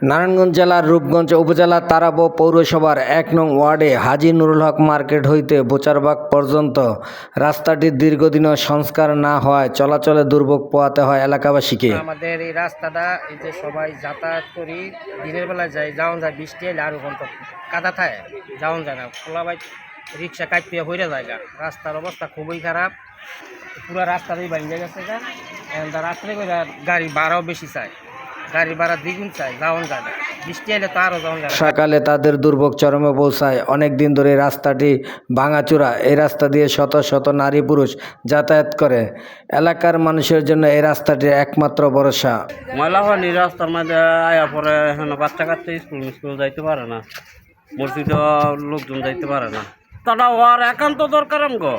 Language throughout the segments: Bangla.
নারায়ণগঞ্জ জেলার রূপগঞ্জ উপজেলার তারাবো পৌরসভার এক নং ওয়ার্ডে হাজী নুরুল হক মার্কেট হইতে বোচারবাগ পর্যন্ত রাস্তাটির দীর্ঘদিনও সংস্কার না হওয়ায় চলাচলে দুর্ভোগ পোয়াতে হয় এলাকাবাসীকে। আমাদের এই রাস্তাটা এই যে সবাই যাতায়াত করি, দিনের বেলা যাই যাওন যায়, বৃষ্টি এলে আরও ঘণ্টা কাদা থাকে যাওন যায় না। খোলা বাইক, রিক্সা কাটিয়ে হইরে যায় রাস্তার অবস্থা খুবই খারাপ। পুরো রাস্তাতেই বাড়িয়ে গেছে রাত্রে গাড়ি ভাড়াও বেশি চাই গাড়ি ভাড়া দ্বিগুণ চাই যাওন যায় না বৃষ্টি এলে তো আরও যাওন যায় সকালে তাদের দুর্ভোগ চরমে পৌঁছায়। অনেক দিন ধরে এই রাস্তাটি ভাঙাচুরা। এই রাস্তা দিয়ে শত শত নারী পুরুষ যাতায়াত করে। এলাকার মানুষের জন্য এই রাস্তাটি একমাত্র ভরসা। ময়লা পানি রাস্তার মধ্যে আয়া পরে এখন বাচ্চা কাচ্চা স্কুল স্কুল যাইতে পারে না। মসজিদে লোকজন যাইতে পারে না। তারা হওয়ার একান্ত দরকার আমগো।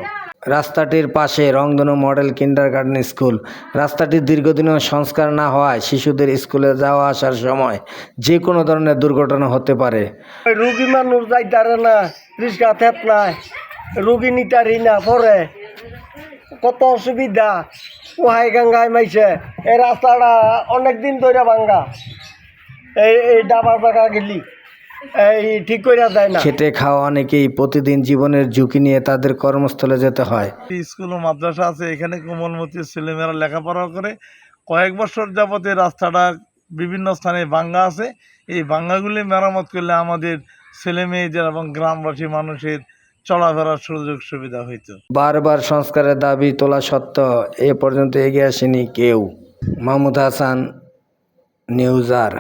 রাস্তাটির পাশে রংধনু মডেল কিন্ডার গার্ডেন স্কুল। রাস্তাটির দীর্ঘদিনও সংস্কার না হওয়ায় শিশুদের স্কুলে যাওয়া আসার সময় যে কোনো ধরনের দুর্ঘটনা হতে পারে। রুগী মানুষ যাইতারে না, রিক্সা থেত নাই, রুগী নিতারি না, পরে কত অসুবিধা ওহাই গাঙ্গায় মাইছে, এই রাস্তাটা অনেক দিন ধরে ভাঙ্গা। এই এই ডাবা জায়গা গেলি। এই ঠিক করে যায় না। খেটে খাওয়া অনেকেই প্রতিদিন জীবনের ঝুঁকি নিয়ে তাদের কর্মস্থলে যেতে হয়। স্কুল ও মাদ্রাসা আছে এখানে কোমলমতি ছেলেমেয়েরা লেখাপড়া করে। কয়েক বছর যাবত এই রাস্তাটা বিভিন্ন স্থানে ভাঙ্গা আছে। এই ভাঙ্গাগুলি মেরামত করলে আমাদের ছেলে মেয়েদের এবং গ্রামবাসী মানুষের চলাফেরার সুযোগ সুবিধা হইতো। বারবার সংস্কারের দাবি তোলা সত্ত্বেও এ পর্যন্ত এগিয়ে আসেনি কেউ। মাহমুদ হাসান নিউজার